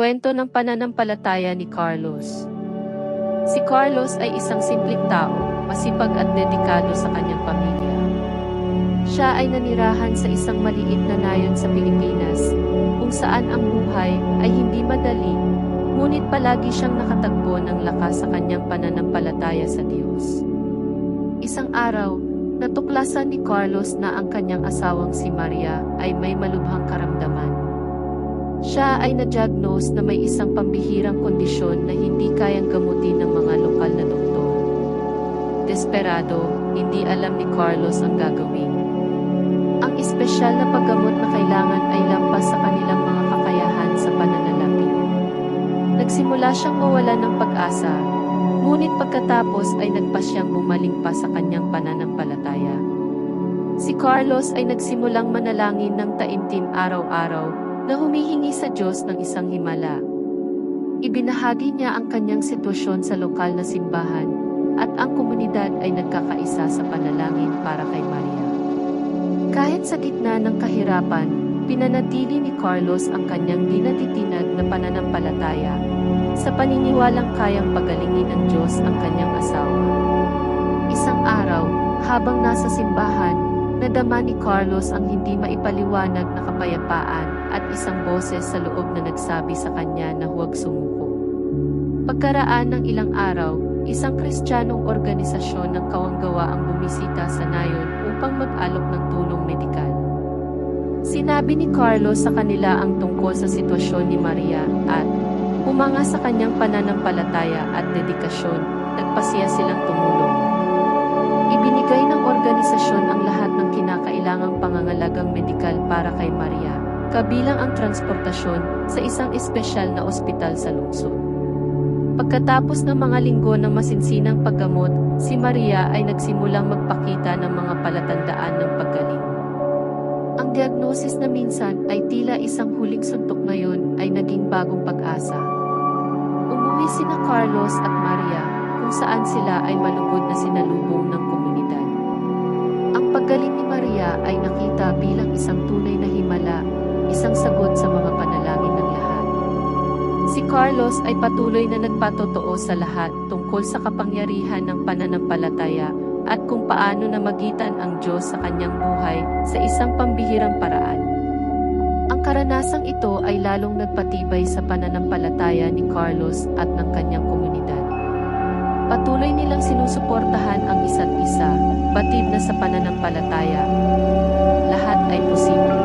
Kwento ng pananampalataya ni Carlos Si Carlos ay isang simpleng tao, masipag at dedikado sa kanyang pamilya. Siya ay nanirahan sa isang maliit na nayon sa Pilipinas, kung saan ang buhay ay hindi madali, ngunit palagi siyang nakatagpo ng lakas sa kanyang pananampalataya sa Diyos. Isang araw, natuklasan ni Carlos na ang kanyang asawang si Maria ay may malubhang karamdaman. Siya ay na-diagnose na may isang pambihirang kondisyon na hindi kayang gamutin ng mga lokal na doktor. Desperado, hindi alam ni Carlos ang gagawin. Ang espesyal na paggamot na kailangan ay lampas sa kanilang mga kakayahan sa pananalapi. Nagsimula siyang mawala ng pag-asa, ngunit pagkatapos ay nagpa siyang bumaling pa sa kanyang pananampalataya. Si Carlos ay nagsimulang manalangin ng taimtim araw-araw na humihingi sa Diyos ng isang himala. Ibinahagi niya ang kanyang sitwasyon sa lokal na simbahan at ang komunidad ay nagkakaisa sa panalangin para kay Maria. Kahit sa gitna ng kahirapan, pinanatili ni Carlos ang kanyang dinatitinag na pananampalataya sa paniniwalang kayang pagalingin ng Diyos ang kanyang asawa. Isang araw, habang nasa simbahan, nadama ni Carlos ang hindi maipaliwanag na kapayapaan at isang boses sa loob na nagsabi sa kanya na huwag sumuko. Pagkaraan ng ilang araw, isang kristyanong organisasyon ng kawanggawa ang bumisita sa nayon upang mag-alok ng tulong medikal. Sinabi ni Carlos sa kanila ang tungkol sa sitwasyon ni Maria at, umanga sa kanyang pananampalataya at dedikasyon, nagpasiya silang tumulong. Kinakailangang pangangalagang medikal para kay Maria, kabilang ang transportasyon sa isang espesyal na ospital sa lungsod. Pagkatapos ng mga linggo ng masinsinang paggamot, si Maria ay nagsimulang magpakita ng mga palatandaan ng paggaling. Ang diagnosis na minsan ay tila isang huling suntok ngayon ay naging bagong pag-asa. Umuwi sina Carlos at Maria kung saan sila ay malugod na sinalubong ng komunidad. Ang paggaling ni Ay nakita bilang isang tunay na himala isang sagot sa mga panalangin ng lahat. Si Carlos ay patuloy na nagpatotoo sa lahat tungkol sa kapangyarihan ng pananampalataya at kung paano namagitan ang Diyos sa kanyang buhay sa isang pambihirang paraan. Ang karanasang ito ay lalong nagpatibay sa pananampalataya ni Carlos at ng kanyang komunidad. Patuloy nilang sinusuportahan ang isa't isa, batid na sa pananampalataya. Lahat ay posible.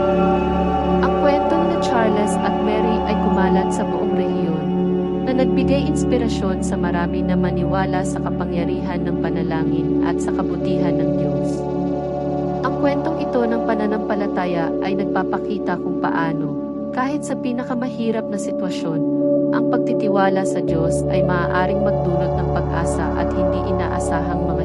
Ang kwento ni Charles at Mary ay kumalat sa buong rehiyon, na nagbigay inspirasyon sa marami na maniwala sa kapangyarihan ng panalangin at sa kabutihan ng Diyos. Ang kwentong ito ng pananampalataya ay nagpapakita kung paano, kahit sa pinakamahirap na sitwasyon, ang pagtitiwala sa Diyos ay maaaring magdulot ng pag-asa at hindi inaasahang mga